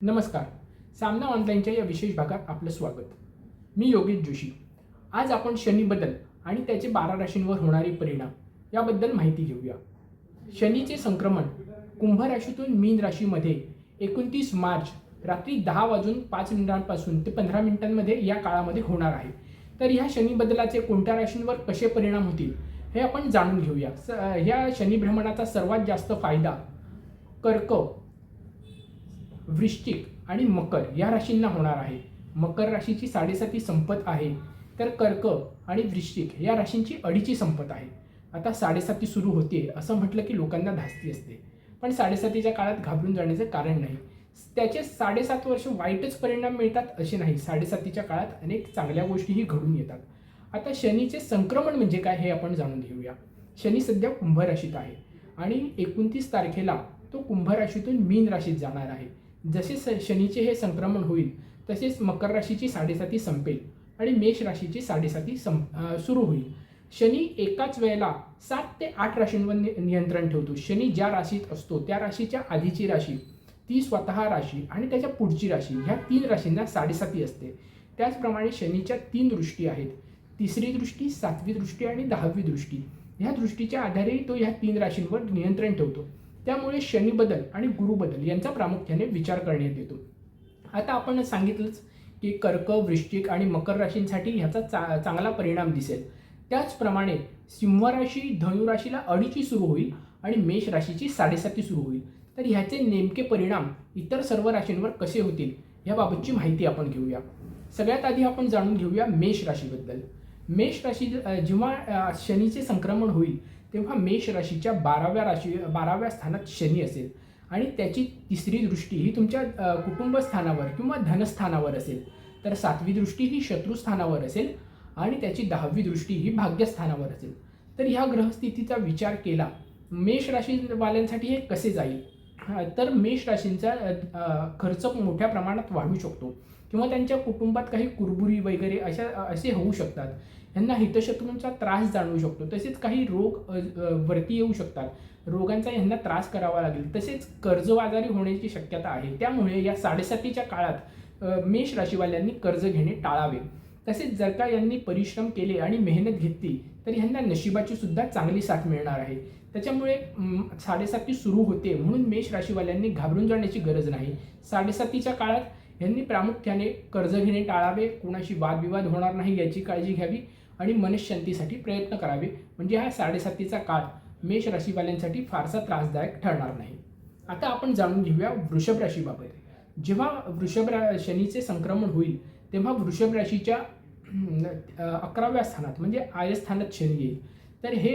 नमस्कार. सामना ऑनलाईनच्या या विशेष भागात आपलं स्वागत. मी योगेश जोशी. आज आपण शनीबद्दल आणि त्याचे बारा राशींवर होणारे परिणाम याबद्दल माहिती घेऊया. शनीचे संक्रमण कुंभ राशीतून मीन राशीमध्ये एकोणतीस मार्च रात्री दहा वाजून पाच मिनिटांपासून ते पंधरा मिनिटांमध्ये या काळामध्ये होणार आहे. तर ह्या शनीबदलाचे कोणत्या राशींवर कसे परिणाम होतील हे आपण जाणून घेऊया. स ह्या शनिभ्रमणाचा सर्वात जास्त फायदा कर्क वृश्चिक आणि मकर या राशींना होणार आहे. मकर राशीची साडेसाती संपत आहे. तर कर्क आणि वृश्चिक या राशींची अडीची संपत आहे. आता साडेसाती सुरू होते असं म्हटलं की लोकांना धास्ती असते. पण साडेसातीच्या काळात घाबरून जाण्याचं कारण नाही. त्याचे साडेसात वर्ष वाईटच परिणाम मिळतात असे नाही. साडेसातीच्या काळात अनेक चांगल्या गोष्टीही घडून येतात. आता शनीचे संक्रमण म्हणजे काय हे आपण जाणून घेऊया. शनी सध्या कुंभ राशीत आहे आणि एकोणतीस तारखेला तो कुंभ राशीतून मीन राशीत जाणार आहे. जसे स शनीचे हे संक्रमण होईल तसेच मकर राशीची साडेसाती संपेल आणि मेष राशीची साडेसाती सं सुरू होईल. शनी एकाच वेळेला सात ते आठ राशींवर नि नियंत्रण ठेवतो. शनी ज्या राशीत असतो त्या राशीच्या आधीची राशी ती स्वतः राशी आणि त्याच्या पुढची राशी ह्या तीन राशींना साडेसाती असते. त्याचप्रमाणे शनीच्या तीन दृष्टी आहेत. तिसरी दृष्टी सातवी दृष्टी आणि दहावी दृष्टी. ह्या दृष्टीच्या आधारे तो ह्या तीन राशींवर नियंत्रण ठेवतो. त्यामुळे शनी बदल आणि गुरुबदल यांचा प्रामुख्याने विचार करण्यात येतो. आता आपण सांगितलंच की कर्क वृश्चिक आणि मकर राशींसाठी ह्याचा चा चांगला परिणाम दिसेल. त्याचप्रमाणे सिंह राशी धनुराशीला अडीची सुरू होईल आणि मेष राशीची साडेसाती सुरू होईल. तर ह्याचे नेमके परिणाम इतर सर्व राशींवर कसे होतील याबाबतची माहिती आपण घेऊया. सगळ्यात आधी आपण जाणून घेऊया मेष राशीबद्दल. मेष राशी जेव्हा शनीचे संक्रमण होईल तेव्हा मेष राशीच्या बाराव्या राशी बाराव्या स्थानात शनी असेल. आणि त्याची तिसरी दृष्टी ही तुमच्या कुटुंबस्थानावर किंवा धनस्थानावर असेल. तर सातवी दृष्टी ही शत्रुस्थानावर असेल आणि त्याची दहावी दृष्टी ही भाग्यस्थानावर असेल. तर ह्या ग्रहस्थितीचा विचार केला मेष राशीवाल्यांसाठी हे कसे जाईल? तर मेष राशींचा खर्च मोठ्या प्रमाणात वाढू शकतो. किंवा त्यांच्या कुटुंबात काही कुरबुरी वगैरे अशा असे होऊ शकतात. यांना हितशत्रूंचा त्रास जाणवू शकतो. तसेच काही रोग वरती येऊ शकतात. रोगांचा यांना त्रास करावा लागेल. तसेच कर्जबाजारी होण्याची शक्यता आहे. त्यामुळे या साडेसातीच्या काळात मेष राशीवाल्यांनी कर्ज घेणे टाळावे. तसेच जर का यांनी परिश्रम केले आणि मेहनत घेतली तर ह्यांना नशिबाची सुद्धा चांगली साथ मिळणार आहे. त्याच्यामुळे साडेसाती सुरू होते म्हणून मेष राशीवाल्यांनी घाबरून जाण्याची गरज नाही. साडेसातीच्या काळात यांनी प्रामुख्याने कर्ज घेणे टाळावे कोणाशी वादविवाद होणार नाही याची काळजी घ्यावी आणि मनशांतीसाठी प्रयत्न करावे. म्हणजे हा साडेसातीचा काळ मेष राशीवाल्यांसाठी फारसा त्रासदायक ठरणार नाही. आता आपण जाणून घेऊया वृषभ राशीबाबत. जेव्हा वृषभ रा शनीचे संक्रमण होईल तेव्हा वृषभ राशीच्या अकराव्या स्थानात म्हणजे आय स्थानात शनी येईल तर हे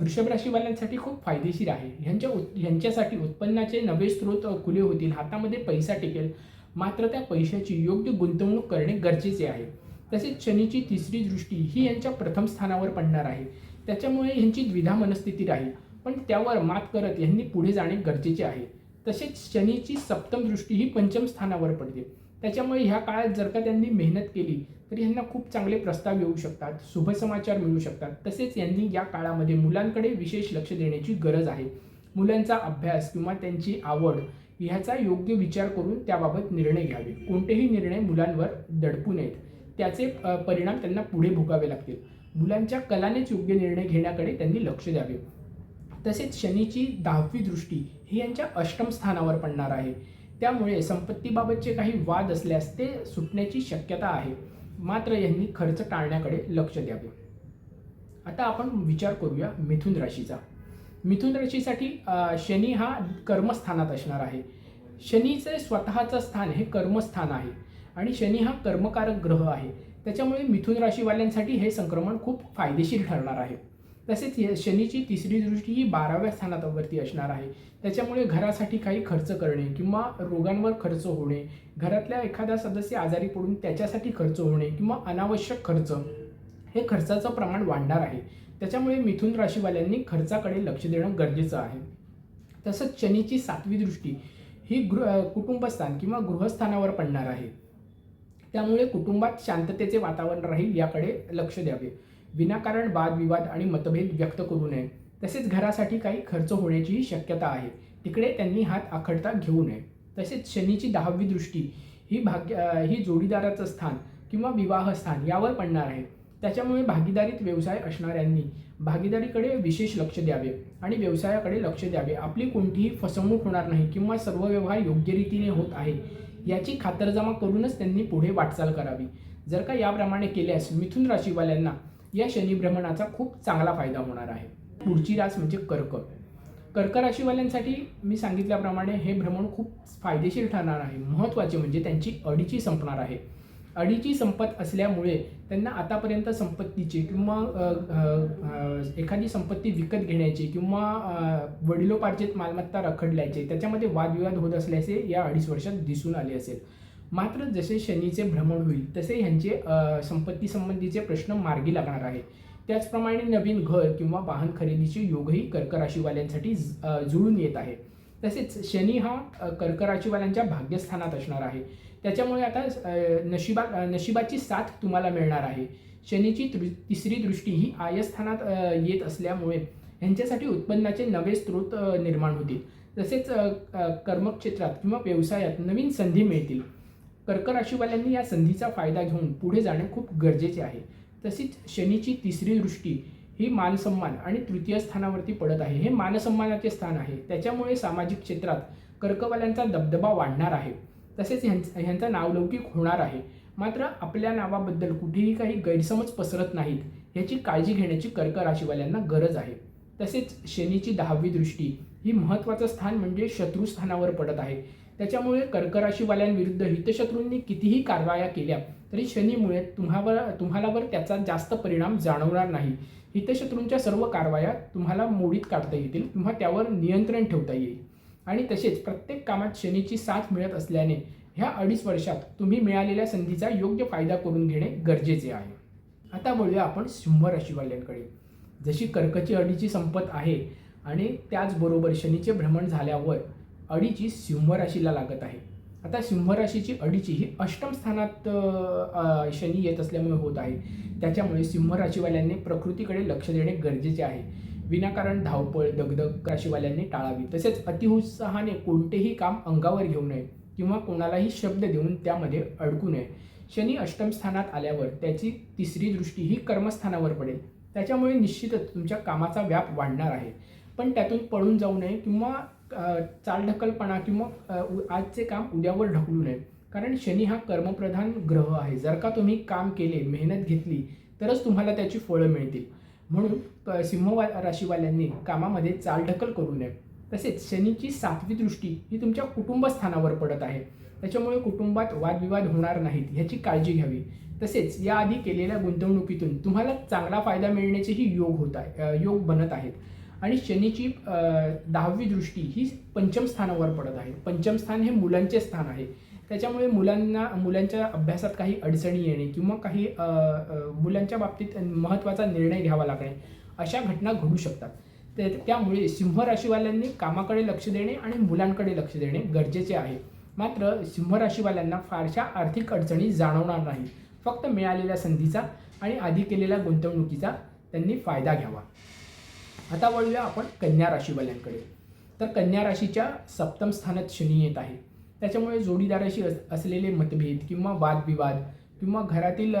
वृषभ राशीवाल्यांसाठी खूप फायदेशीर आहे. ह्यांच्या उत ह्यांच्यासाठी उत्पन्नाचे नवे स्रोत खुले होतील. हातामध्ये पैसा टिकेल. मात्र त्या पैशाची योग्य गुंतवणूक करणे गरजेचे आहे. तसेच शनीची तिसरी दृष्टी ही यांच्या प्रथम स्थानावर पडणार आहे. त्याच्यामुळे ह्यांची द्विधा मनस्थिती राहील. पण त्यावर मात करत यांनी पुढे जाणे गरजेचे आहे. तसेच शनीची सप्तम दृष्टी ही पंचम स्थानावर पडते. त्याच्यामुळे ह्या काळात जर का त्यांनी मेहनत केली तर यांना खूप चांगले प्रस्ताव येऊ शकतात शुभ समाचार मिळू शकतात. तसेच यांनी या काळामध्ये मुलांकडे विशेष लक्ष देण्याची गरज आहे. मुलांचा अभ्यास किंवा त्यांची आवड ह्याचा योग्य विचार करून त्याबाबत निर्णय घ्यावे. कोणतेही निर्णय मुलांवर दडपू नयेत. त्याचे परिणाम त्यांना पुढे भोगावे लागतील. मुलांच्या कलानेच योग्य निर्णय घेण्याकडे त्यांनी लक्ष द्यावे. तसेच शनीची दहावी दृष्टी ही यांच्या अष्टम स्थानावर पडणार आहे. त्यामुळे संपत्तीबाबतचे काही वाद असल्यास ते सुटण्याची शक्यता आहे. मात्र यांनी खर्च टाळण्याकडे लक्ष द्यावे. आता आपण विचार करूया मिथुन राशीचा. मिथुन राशीसाठी शनी हा कर्मस्थानात असणार आहे. शनीचे स्वतःचं स्थान हे कर्मस्थान आहे आणि शनी हा कर्मकारक ग्रह आहे. त्याच्यामुळे मिथुन राशीवाल्यांसाठी हे संक्रमण खूप फायदेशीर ठरणार आहे. तसेच शनीची तिसरी दृष्टी ही बाराव्या स्थानावरती असणार आहे. त्याच्यामुळे घरासाठी काही खर्च करणे किंवा रोगांवर खर्च होणे घरातल्या एखादा सदस्य आजारी पडून त्याच्यासाठी खर्च होणे किंवा अनावश्यक खर्च हे खर्चाचं प्रमाण वाढणार आहे. त्याच्यामुळे मिथुन राशीवाल्यांनी खर्चाकडे लक्ष देणं गरजेचं आहे. तसंच शनीची सातवी दृष्टी ही गृह कुटुंबस्थान किंवा गृहस्थानावर पडणार आहे. त्यामुळे कुटुंबात शांततेचे वातावरण राहील याकडे लक्ष द्यावे. विनाकारण वादविवाद आणि मतभेद व्यक्त करू नये. तसेच घरासाठी काही खर्च होण्याचीही शक्यता आहे. तिकडे त्यांनी हात आखडता घेऊ नये. तसेच शनीची दहावी दृष्टी ही भाग्य ही जोडीदाराचं स्थान किंवा विवाह स्थान यावर पडणार आहे. त्याच्यामुळे भागीदारीत व्यवसाय असणाऱ्यांनी भागीदारीकडे विशेष लक्ष द्यावे आणि व्यवसायाकडे लक्ष द्यावे. आपली कोणतीही फसवणूक होणार नाही किंवा सर्व व्यवहार योग्य रीतीने होत आहे याची खातरजमा करूनच त्यांनी पुढे वाटचाल करावी. जर का याप्रमाणे केल्यास मिथुन राशीवाल्यांना या शनिभ्रमणाचा खूप चांगला फायदा होणार आहे. पुढची रास म्हणजे कर्क कर्क राशीवाल्यांसाठी मी सांगितल्याप्रमाणे हे भ्रमण खूप फायदेशीर ठरणार आहे. महत्त्वाचे म्हणजे त्यांची अडीची संपणार आहे. अडीची संपत असल्यामुळे त्यांना आतापर्यंत संपत्तीचे किंवा एखादी संपत्ती विकत घेण्याची किंवा वडिलोपार्जित मालमत्ता रखडल्याचे त्याच्यामध्ये वादविवाद होत असल्याचे या अडीच वर्षात दिसून आले असेल. मात्र जसे शनीचे भ्रमण होईल तसे ह्यांचे संपत्तीसंबंधीचे संपत्ती संबंधीचे प्रश्न मार्गी लागणार आहेत. त्याचप्रमाणे नवीन घर किंवा वाहन खरेदीचे योगही कर्क राशीवाल्यांसाठी ज- जुळून येत आहे. तसेच शनी हा अ, कर्क राशीवाल्यांच्या भाग्यस्थानात असणार आहे. त्याच्यामुळे आता नशिबा नशिबाची साथ तुम्हाला मिळणार आहे. शनीची तृ तिसरी दृष्टी ही आयस्थानात येत असल्यामुळे यांच्यासाठी उत्पन्नाचे नवे स्रोत निर्माण होतील. तसेच कर्मक्षेत्रात किंवा व्यवसायात नवीन संधी मिळतील. कर्क राशीवाल्यांनी या संधीचा फायदा घेऊन पुढे जाणे खूप गरजेचे आहे. तसेच शनीची तिसरी दृष्टी ही मानसन्मान आणि तृतीय स्थानावरती पडत आहे. हे मानसन्मानाचे स्थान आहे. त्याच्यामुळे सामाजिक क्षेत्रात कर्कवाल्यांचा दबदबा वाढणार आहे. तसेच ह्यां ह्यांचा नावलौकिक होणार आहे. मात्र आपल्या नावाबद्दल कुठेही काही गैरसमज पसरत नाहीत याची काळजी घेण्याची कर्क राशीवाल्यांना गरज आहे. तसेच शनीची दहावी दृष्टी ही महत्त्वाचं स्थान म्हणजे शत्रुस्थानावर पडत आहे. त्याच्यामुळे कर्कराशीवाल्यांविरुद्ध हितशत्रूंनी कितीही कारवाया केल्या तरी शनीमुळे तुम्हावर तुम्हालावर त्याचा जास्त परिणाम जाणवणार नाही. हितशत्रूंच्या सर्व कारवाया तुम्हाला मोडीत काढता येतील तुम्हा त्यावर नियंत्रण ठेवता येईल. आणि तसेच प्रत्येक कामात शनीची साथ मिळत असल्याने ह्या अडीच वर्षात तुम्ही मिळालेल्या संधीचा योग्य फायदा करून घेणे गरजेचे आहे. आता बोलूया आपण सिंह राशीवाल्यांकडे जशी कर्कची अडीची संपत आहे आणि त्याचबरोबर शनीचे भ्रमण झाल्यावर अडीची सिंह राशीला लागत आहे. आता सिंह राशीची अडीची ही अष्टम स्थानात शनी येत असल्यामुळे होत आहे. त्याच्यामुळे सिंह राशीवाल्यांनी प्रकृतीकडे लक्ष देणे गरजेचे आहे. विनाकारण धावपळ दगदग राशीवाल्यांनी टाळावी. तसेच अतिउत्साहाने कोणतेही काम अंगावर घेऊ नये किंवा कोणालाही शब्द देऊन त्यामध्ये अडकू नये. शनी अष्टम स्थानात आल्यावर त्याची तिसरी दृष्टी ही कर्मस्थानावर पडेल. त्याच्यामुळे निश्चितच तुमच्या कामाचा व्याप वाढणार आहे. पण त्यातून पळून जाऊ नये किंवा चालढकलपणा किंवा उ- आजचे काम उद्यावर ढकलू नये. कारण शनी हा कर्मप्रधान ग्रह आहे. जर का तुम्ही काम केले मेहनत घेतली तरच तुम्हाला त्याची फळं मिळतील. म्हणून सिंहवा सिंह राशीवाल्यांनी कामामध्ये चालढकल करू नये. तसेच शनीची सातवी दृष्टी ही तुमच्या कुटुंबस्थानावर पडत आहे. त्याच्यामुळे कुटुंबात वादविवाद होणार नाहीत ह्याची काळजी घ्यावी. तसेच याआधी केलेल्या गुंतवणुकीतून तुम्हाला चांगला फायदा मिळण्याचेही योग होत आहे योग बनत आहेत. आणि शनीची दहावी दृष्टी ही पंचम स्थानावर पडत आहे. पंचम स्थान हे मुलांचे स्थान आहे. त्याच्यामुळे मुलांना मुलांच्या अभ्यासात काही अडचणी येणे किंवा काही मुलांच्या बाबतीत महत्त्वाचा निर्णय घ्यावा लागणे अशा घटना घडू शकतात. ते त्यामुळे सिंह राशीवाल्यांनी कामाकडे लक्ष देणे आणि मुलांकडे लक्ष देणे गरजेचे आहे. मात्र सिंह राशीवाल्यांना फारशा आर्थिक अडचणी जाणवणार नाही फक्त मिळालेल्या संधीचा आणि आधी केलेल्या गुंतवणुकीचा त्यांनी फायदा घ्यावा. आता वळूया आपण कन्या राशीवाल्यांकडे. तर कन्या राशीच्या सप्तम स्थानात शनी येत आहे. त्याच्यामुळे जोडीदाराशी अस असलेले मतभेद किंवा वादविवाद किंवा घरातील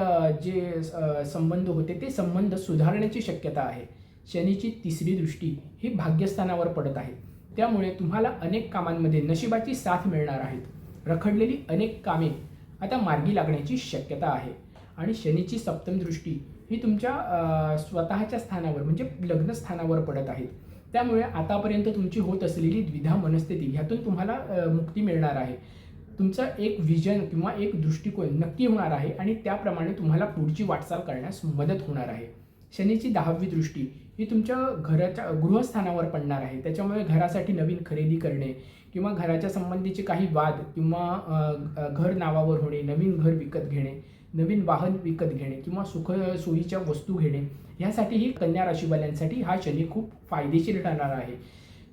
जे संबंध होते ते संबंध सुधारण्याची शक्यता आहे. शनीची तिसरी दृष्टी ही भाग्यस्थानावर पडत आहे. त्यामुळे तुम्हाला अनेक कामांमध्ये नशिबाची साथ मिळणार आहेत रखडलेली अनेक कामे आता मार्गी लागण्याची शक्यता आहे. आणि शनीची सप्तम दृष्टी ही तुमच्या स्वतःच्या स्थानावर म्हणजे लग्नस्थानावर पडत आहेत त्यामुळे आतापर्यंत तुमची होत असलेली द्विधा मनस्थिती ह्यातून तुम्हाला मुक्ती मिळणार आहे. तुमचं एक विजन किंवा एक दृष्टिकोन नक्की होणार आहे आणि त्याप्रमाणे तुम्हाला पुढची वाटचाल करण्यास मदत होणार आहे. शनीची दहावी दृष्टी ही तुमच्या घराच्या गृहस्थानावर पडणार आहे. त्याच्यामुळे घरासाठी नवीन खरेदी करणे किंवा घराच्या संबंधीचे काही वाद किंवा घर नावावर होणे नवीन घर विकत घेणे नवीन वाहन विकत घेणे किंवा सुख सोयीच्या वस्तू घेणे ह्यासाठीही कन्या राशीवाल्यांसाठी हा शनी खूप फायदेशीर ठरणार आहे.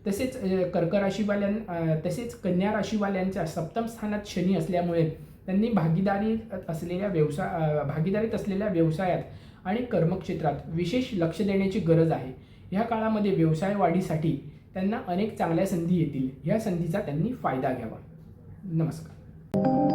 तसेच कर्क राशीवाल्यां तसेच कन्या राशीवाल्यांच्या सप्तम स्थानात शनी असल्यामुळे त्यांनी भागीदारी असलेल्या व्यवसाय भागीदारीत असलेल्या व्यवसायात आणि कर्मक्षेत्रात विशेष लक्ष देण्याची गरज आहे. ह्या काळामध्ये व्यवसाय वाढीसाठी त्यांना अनेक चांगल्या संधी येतील. ह्या संधीचा त्यांनी फायदा घ्यावा. नमस्कार.